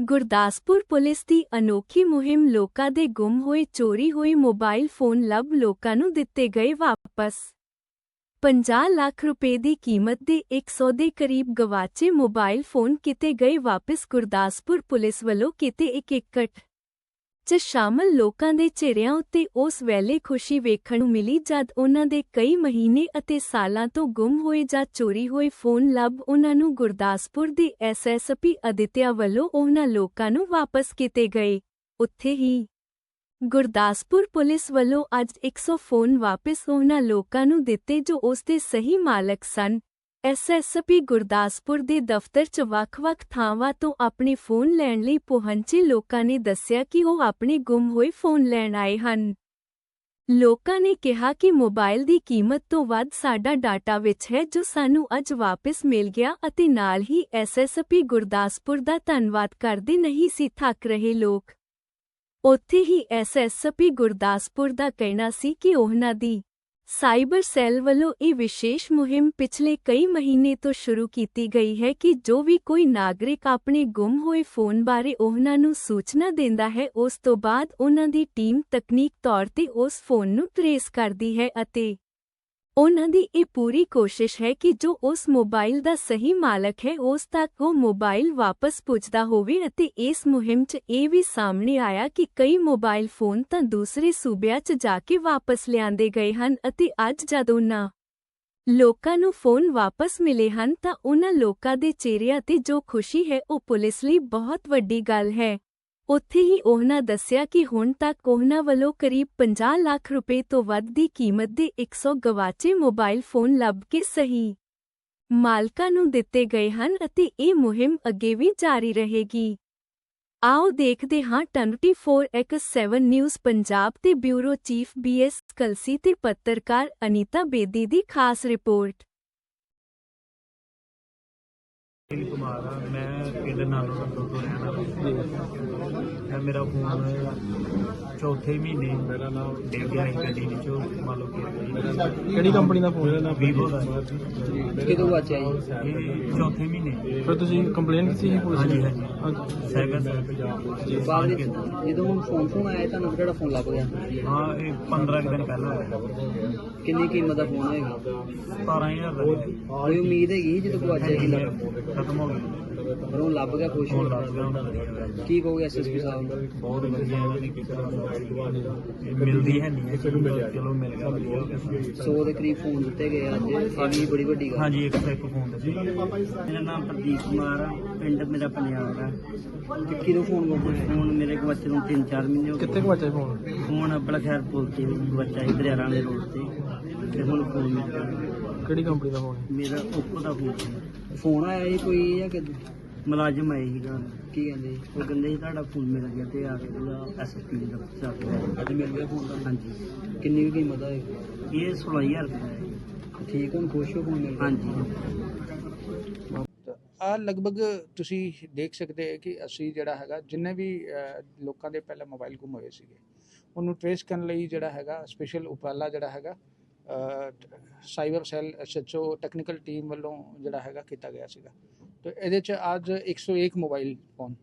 Gurdaspur police ਦੀ ਅਨੋਖੀ ਮੁਹਿੰਮ ਲੋਕਾਂ ਦੇ ਗੁੰਮ ਹੋਏ, ਚੋਰੀ ਹੋਏ ਮੋਬਾਈਲ ਫੋਨ ਲੱਭ ਲੋਕਾਂ ਨੂੰ ਦਿੱਤੇ ਗਏ ਵਾਪਸ। 50 ਲੱਖ ਰੁਪਏ ਦੀ ਕੀਮਤ ਦੇ 100 ਦੇ ਕਰੀਬ ਗਵਾਚੇ ਮੋਬਾਈਲ ਫੋਨ ਕਿਤੇ ਗਏ ਵਾਪਸ ਗੁਰਦਾਸਪੁਰ ਪੁਲਿਸ ਵੱਲੋਂ ਕਿਤੇ ਇੱਕ ਇਕੱਠ। ਚ ਸ਼ਾਮਲ ਲੋਕਾਂ ਦੇ ਚਿਹਰਿਆਂ ਉੱਤੇ ਉਸ ਵੇਲੇ ਖੁਸ਼ੀ ਵੇਖਣ ਨੂੰ ਮਿਲੀ ਜਦ ਉਹਨਾਂ ਦੇ ਕਈ ਮਹੀਨੇ ਅਤੇ ਸਾਲਾਂ ਤੋਂ ਗੁੰਮ ਹੋਏ ਜਾਂ ਚੋਰੀ ਹੋਏ ਫੋਨ ਲੱਭ ਉਹਨਾਂ ਨੂੰ ਗੁਰਦਾਸਪੁਰ ਦੇ ਐਸਐਸਪੀ ਅਦਿੱਤਿਆ ਵੱਲੋਂ ਉਹਨਾਂ ਲੋਕਾਂ ਨੂੰ ਵਾਪਸ ਕੀਤੇ ਗਏ। ਉੱਥੇ ਹੀ ਗੁਰਦਾਸਪੁਰ ਪੁਲਿਸ ਵੱਲੋਂ ਅੱਜ 100 ਫੋਨ ਵਾਪਸ ਉਹਨਾਂ ਲੋਕਾਂ ਨੂੰ ਦਿੱਤੇ ਜੋ ਉਸ ਦੇ ਸਹੀ ਮਾਲਕ ਸਨ। ਐਸਐਸਪੀ ਗੁਰਦਾਸਪੁਰ ਦੇ ਦਫ਼ਤਰ 'ਚ ਵੱਖ-ਵੱਖ ਥਾਵਾਂ ਤੋਂ ਆਪਣੇ ਫੋਨ ਲੈਣ ਲਈ ਪਹੁੰਚੇ ਲੋਕਾਂ ਨੇ ਦੱਸਿਆ ਕਿ ਉਹ ਆਪਣੇ ਗੁੰਮ ਹੋਏ ਫੋਨ ਲੈਣ ਆਏ ਹਨ। ਲੋਕਾਂ ਨੇ ਕਿਹਾ ਕਿ ਮੋਬਾਈਲ ਦੀ ਕੀਮਤ ਤੋਂ ਵੱਧ ਸਾਡਾ ਡਾਟਾ ਵਿੱਚ ਹੈ ਜੋ ਸਾਨੂੰ ਅੱਜ ਵਾਪਸ ਮਿਲ ਗਿਆ ਅਤੇ ਨਾਲ ਹੀ ਐਸਐਸਪੀ ਗੁਰਦਾਸਪੁਰ ਦਾ ਧੰਨਵਾਦ ਕਰਦੇ ਨਹੀਂ ਸੀ ਥੱਕ ਰਹੇ ਲੋਕ। ਉੱਥੇ ਹੀ ਐਸਐਸਪੀ ਗੁਰਦਾਸਪੁਰ ਦਾ ਕਹਿਣਾ ਸੀ ਕਿ ਉਹਨਾਂ ਦੀ ਸਾਈਬਰ ਸੈੱਲ ਵੱਲੋਂ ਇਹ ਵਿਸ਼ੇਸ਼ ਮੁਹਿੰਮ ਪਿਛਲੇ ਕਈ ਮਹੀਨੇ ਤੋਂ ਸ਼ੁਰੂ ਕੀਤੀ ਗਈ ਹੈ ਕਿ ਜੋ ਵੀ ਕੋਈ ਨਾਗਰਿਕ ਆਪਣੇ ਗੁੰਮ ਹੋਏ ਫੋਨ ਬਾਰੇ ਉਹਨਾਂ ਨੂੰ ਸੂਚਨਾ ਦਿੰਦਾ ਹੈ, ਉਸ ਤੋਂ ਬਾਅਦ ਉਹਨਾਂ ਦੀ ਟੀਮ ਤਕਨੀਕ ਤੌਰ ਤੇ ਉਸ ਫੋਨ ਨੂੰ ਟਰੇਸ ਕਰਦੀ ਹੈ ਅਤੇ ਉਹਨਾਂ ਦੀ ਇਹ ਪੂਰੀ ਕੋਸ਼ਿਸ਼ ਹੈ ਕਿ ਜੋ ਉਸ ਮੋਬਾਈਲ ਦਾ ਸਹੀ ਮਾਲਕ ਹੈ, ਉਸ ਤੱਕ ਉਹ ਮੋਬਾਈਲ ਵਾਪਸ ਪੁੱਜਦਾ ਹੋਵੇ ਅਤੇ ਇਸ ਮੁਹਿੰਮ 'ਚ ਇਹ ਵੀ ਸਾਹਮਣੇ ਆਇਆ ਕਿ ਕਈ ਮੋਬਾਈਲ ਫੋਨ ਤਾਂ ਦੂਸਰੇ ਸੂਬਿਆਂ 'ਚ ਜਾ ਕੇ ਵਾਪਸ ਲਿਆਂਦੇ ਗਏ ਹਨ ਅਤੇ ਅੱਜ ਜਦ ਉਹਨਾਂ ਲੋਕਾਂ ਨੂੰ ਫੋਨ ਵਾਪਸ ਮਿਲੇ ਹਨ ਤਾਂ ਉਹਨਾਂ ਲੋਕਾਂ ਦੇ ਚਿਹਰਿਆਂ ਤੇ ਜੋ ਖੁਸ਼ੀ ਹੈ, ਉਹ ਪੁਲਿਸ ਲਈ ਬਹੁਤ ਵੱਡੀ ਗੱਲ ਹੈ। ਉੱਥੇ ਹੀ ਉਹਨਾਂ ਦੱਸਿਆ ਕਿ ਹੁਣ ਤੱਕ ਉਹਨਾਂ ਵੱਲੋਂ ਕਰੀਬ 50 ਲੱਖ ਰੁਪਏ ਤੋਂ ਵੱਧ ਦੀ ਕੀਮਤ ਦੇ 100 ਗਵਾਚੇ ਮੋਬਾਈਲ ਫੋਨ ਲੱਭ ਕੇ ਸਹੀ। ਮਾਲਕਾਂ ਨੂੰ ਦਿੱਤੇ ਗਏ ਹਨ ਅਤੇ ਇਹ ਮੁਹਿੰਮ ਅੱਗੇ ਵੀ ਜਾਰੀ ਰਹੇਗੀ। ਆਓ ਦੇਖਦੇ ਹਾਂ 24x7 ਨਿਊਜ਼ ਪੰਜਾਬ ਤੇ ਬਿਊਰੋ ਚੀਫ ਬੀਐਸ ਕਲਸੀ ਤੇ ਪੱਤਰਕਾਰ ਅਨੀਤਾ ਬੇਦੀ ਦੀ ਖਾਸ ਰਿਪੋਰਟ। ਜੀ ਕੁਮਾਰ ਆ। ਮੈਂ ਪਿੰਡ ਨਾਲੋਂ ਤੋਂ ਤੋਂ ਰਹਿਣ ਵਾਲਾ ਇਹ ਮੇਰਾ ਫੋਨ ਚੌਥੇ ਮਹੀਨੇ ਮੇਰਾ ਨਾਮ ਡਿੱਗ ਗਿਆ ਸੀ ਗੱਡੀ ਵਿੱਚੋਂ। ਮੰਨ ਲਓ ਕਿਹੜੀ ਕੰਪਨੀ ਦਾ ਫੋਨ ਹੈ? ਵੀਵੋ ਦਾ ਕਿਦੋਂ ਵਾਚਿਆ ਜੀ ਇਹ ਚੌਥੇ ਮਹੀਨੇ। ਫਿਰ ਤੁਸੀਂ ਕੰਪਲੇਨ ਕੀਤੀ ਸੀ ਪੁਲਿਸ ਨੂੰ? ਹਾਂਜੀ। ਸਾਈਬਰ ਸੈੱਲ ਬਾਅਦ ਵਿੱਚ ਜਦੋਂ ਹੁਣ ਫੋਨ ਫੋਨ ਆਇਆ ਤੁਹਾਨੂੰ ਕਿਹੜਾ ਫੋਨ ਲੱਭ ਗਿਆ? ਹਾਂ ਇਹ 15 ਕੁ ਦਿਨ ਪਹਿਲਾਂ ਹੋਇਆ ਕਿੰਨੀ ਕੀਮਤ ਦਾ ਫੋਨ ਹੋਏਗਾ 17000 ਦਾ। ਕੋਈ ਉਮੀਦ ਹੈਗੀ ਸੀ ਜਦੋਂ ਗਵਾਚਿਆ ਸੀ ਲੱਭ ਖਤਮ ਹੋ ਗਿਆ ਪਰ ਉਹ ਲੱਭ ਗਿਆ ਖੁਸ਼ ਹੋ ਲੱਗ ਗਿਆ। ਕੀ ਕਹੋਗੇ ਐਸਐਸਪੀ ਸਾਹਿਬ ਨੂੰ? ਬਹੁਤ ਵਧੀਆ ਇਹਨਾਂ ਨੇ ਕੀਤਾ ਮਿਲਦੀ ਹੈ ਨਹੀਂ ਚਲੋ ਮਿਲ ਗਿਆ ਵਧੀਆ। 100 ਦੇ ਕਰੀਬ ਫੋਨ ਦਿੱਤੇ ਗਏ ਅੱਜ। ਇਹ ਵੀ ਬੜੀ ਵੱਡੀ ਗੱਲ। ਹਾਂਜੀ ਇੱਕ ਤੋਂ ਇੱਕ ਫੋਨ ਦੱਸੀ ਮੇਰਾ ਨਾਮ ਪ੍ਰਦੀਪ ਕੁਮਾਰ ਆ। ਪਿੰਡ ਮੇਰਾ ਪੰਜਾਬ ਆ। ਤੇ ਕਿਹਦੋਂ ਫੋਨ ਗਵਾਚਿਆ ਫੋਨ ਮੇਰੇ ਕੋਲ ਬੱਚੇ ਨੂੰ 3-4 ਮਹੀਨੇ ਹੋ ਗਏ। ਕਿੱਥੇ ਗਵਾਚਿਆ ਫੋਨ ਫੋਨ ਬੜਾ ਖੈਰ ਪੁੱਲ ਤੇ ਬੱਚਾ ਇਧਰ ਆਰਾਣੇ ਰੋਡ ਤੇ। ਤੇ ਹੁਣ ਫੋਨ ਮਿਲ ਗਿਆ ਕਿਹੜੀ ਕੰਪਨੀ ਦਾ ਫੋਨ ਹੈ? ਮੇਰਾ ਓਪੋ ਦਾ ਫੋਨ ਸੀ। ਫੋਨ ਆਇਆ ਜੀ ਕੋਈ ਜਾਂ ਕਿੱਦਾਂ? ਮੁਲਾਜ਼ਮ ਆਏ ਸੀਗਾ। ਕੀ ਕਹਿੰਦੇ? ਉਹ ਕਹਿੰਦੇ ਸੀ ਤੁਹਾਡਾ ਫੋਨ ਮਿਲ ਗਿਆ ਤੇ ਆ ਕੇ ਉਹਦਾ ਐਸਪੀ ਦਾ ਚੱਕ ਅੱਜ ਮਿਲ ਗਿਆ ਫੋਨ ਤਾਂ ਹਾਂਜੀ। ਕਿੰਨੀ ਕੁ ਕੀਮਤ ਹੋਏਗੀ ਇਹ? 16000 ਰੁਪਏ ਦਾ ਹੈ। ਠੀਕ ਹੁਣ ਖੁਸ਼ ਹੋ ਫੋਨ ਮਿਲ ਗਿਆ? ਹਾਂਜੀ। ਆ ਲਗਭਗ ਤੁਸੀਂ ਦੇਖ ਸਕਦੇ ਹੋ ਕਿ ਅਸੀਂ ਜਿਹੜਾ ਹੈਗਾ ਜਿੰਨੇ ਵੀ ਲੋਕਾਂ ਦੇ ਪਹਿਲਾਂ ਮੋਬਾਈਲ ਗੁੰਮ ਹੋਏ ਸੀਗੇ ਉਹਨੂੰ ਟ੍ਰੇਸ ਕਰਨ ਲਈ ਜਿਹੜਾ ਹੈਗਾ ਸਪੈਸ਼ਲ ਉਪਰਾਲਾ ਜਿਹੜਾ ਹੈਗਾ cyber cell SHO technical team ਵੱਲੋਂ ਜਿਹੜਾ ਹੈਗਾ ਕੀਤਾ ਗਿਆ ਸੀਗਾ। ਤੇ ਇਹਦੇ ਚ ਅੱਜ 101 ਮੋਬਾਈਲ ਫੋਨ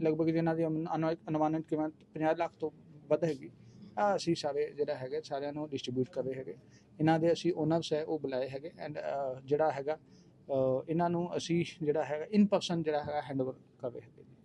ਲਗਭਗ ਜਿਨ੍ਹਾਂ ਦੀ ਅਨੁ- ਅਨੁ- ਅਨੁਮਾਨਿਤ ਕੀਮਤ 50 ਲੱਖ ਤੋਂ ਵੱਧ ਹੈਗੀ। ਆ ਅਸੀਂ ਸਾਰੇ ਜਿਹੜਾ ਹੈਗੇ, ਸਾਰਿਆਂ ਨੂੰ ਡਿਸਟ੍ਰੀਬਿਊਟ ਕਰ ਰਹੇ ਹੈਗੇ। ਇਹਨਾਂ ਦੇ ਅਸੀਂ ਓਨਰਸ ਹੈ, ਉਹ ਬੁਲਾਏ ਹੈਗੇ ਐਂਡ ਜਿਹੜਾ ਹੈਗਾ ਇਹਨਾਂ ਨੂੰ ਅਸੀਂ ਜਿਹੜਾ ਹੈਗਾ ਇਨ ਪਰਸਨ ਜਿਹੜਾ ਹੈਗਾ ਹੈਂਡਓਵਰ ਕਰ ਰਹੇ ਹੈਗੇ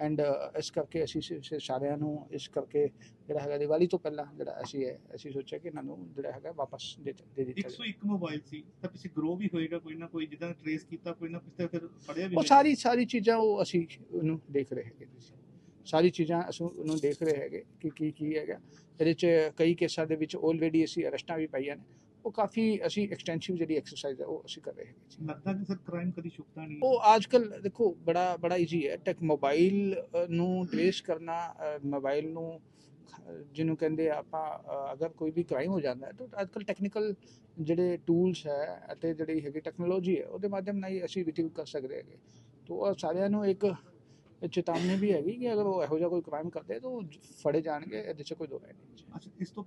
ਐਂਡ ਇਸ ਕਰਕੇ ਅਸੀਂ ਸਾਰਿਆਂ ਨੂੰ ਇਸ ਕਰਕੇ ਜਿਹੜਾ ਹੈਗਾ ਦੀਵਾਲੀ ਤੋਂ ਪਹਿਲਾਂ ਜਿਹੜਾ ਅਸੀਂ ਹੈ ਅਸੀਂ ਸੋਚਿਆ ਕਿ ਇਹਨਾਂ ਨੂੰ ਜਿਹੜਾ ਹੈਗਾ ਵਾਪਸ ਦੇ ਦੇ ਦਿੱਤਾ ਜਾਵੇ 101 ਮੋਬਾਈਲ ਸੀ ਤਾਂ ਪਿੱਛੇ ਗਰੋ ਵੀ ਹੋਏਗਾ ਕੋਈ ਨਾ ਕੋਈ ਜਿੱਦਾਂ ਟ੍ਰੇਸ ਕੀਤਾ ਕੋਈ ਨਾ ਕਿਸੇ ਫਿਰ ਫੜਿਆ ਵੀ ਉਹ। ਸਾਰੀ ਸਾਰੀ ਚੀਜ਼ਾਂ ਉਹ ਅਸੀਂ ਉਹਨੂੰ ਦੇਖ ਰਹੇ ਹੈਗੇ ਤੁਸੀਂ। ਸਾਰੀ ਚੀਜ਼ਾਂ ਅਸੀਂ ਉਹਨੂੰ ਦੇਖ ਰਹੇ ਹੈਗੇ ਕਿ ਕੀ ਕੀ ਹੈਗਾ। ਇਹਦੇ ਚ ਕਈ ਕੇਸਾਂ ਦੇ ਵਿੱਚ ਆਲਰੇਡੀ ਅਸੀਂ ਅਰੈਸਟਾਂ ਵੀ ਪਾਈਆਂ ਨੇ। ਉਹ ਕਾਫੀ ਅਸੀਂ ਐਕਸਟੈਂਸਿਵ ਜਿਹੜੀ ਐਕਸਰਸਾਈਜ਼ ਹੈ ਉਹ ਅਸੀਂ ਕਰ ਰਹੇ ਜੀ। ਲੱਗਦਾ ਕਿ ਸਰ ਕ੍ਰਾਈਮ ਕਦੀ ਛੁਪਦਾ ਨਹੀਂ? ਉਹ ਅੱਜਕੱਲ ਦੇਖੋ ਬੜਾ ਬੜਾ ਈਜ਼ੀ ਹੈ। ਟੈਕ ਮੋਬਾਈਲ ਨੂੰ ਟ੍ਰੇਸ ਕਰਨਾ ਮੋਬਾਈਲ ਨੂੰ ਜਿਹਨੂੰ ਕਹਿੰਦੇ ਆਪਾਂ ਅਗਰ ਕੋਈ ਵੀ ਕ੍ਰਾਈਮ ਹੋ ਜਾਂਦਾ ਹੈ ਤਾਂ ਅੱਜਕੱਲ ਟੈਕਨੀਕਲ ਜਿਹੜੇ ਟੂਲਸ ਹੈ ਅਤੇ ਜਿਹੜੀ ਹੈਗੀ ਟੈਕਨੋਲੋਜੀ ਹੈ ਉਹਦੇ ਮਾਧਿਅਮ ਨਾਲ ਹੀ ਅਸੀਂ ਰਿਟਰੀਵ ਕਰ ਸਕਦੇ ਹੈਗੇ। ਤੋਂ ਉਹ ਸਾਰਿਆਂ ਨੂੰ ਇੱਕ ਚੇਤਾਵਨੀ ਵੀ ਹੈਗੀ ਕਿ ਅਗਰ ਉਹ ਇਹੋ ਜਿਹਾ ਕੋਈ ਕ੍ਰਾਈਮ ਕਰਦੇ ਤਾਂ ਫੜੇ ਜਾਣਗੇ ਇਹਦੇ 'ਚ ਕੋਈ ਦੋ ਰਾਏ ਨਹੀਂ ਅੱਛਾ ਇਸ ਤੋਂ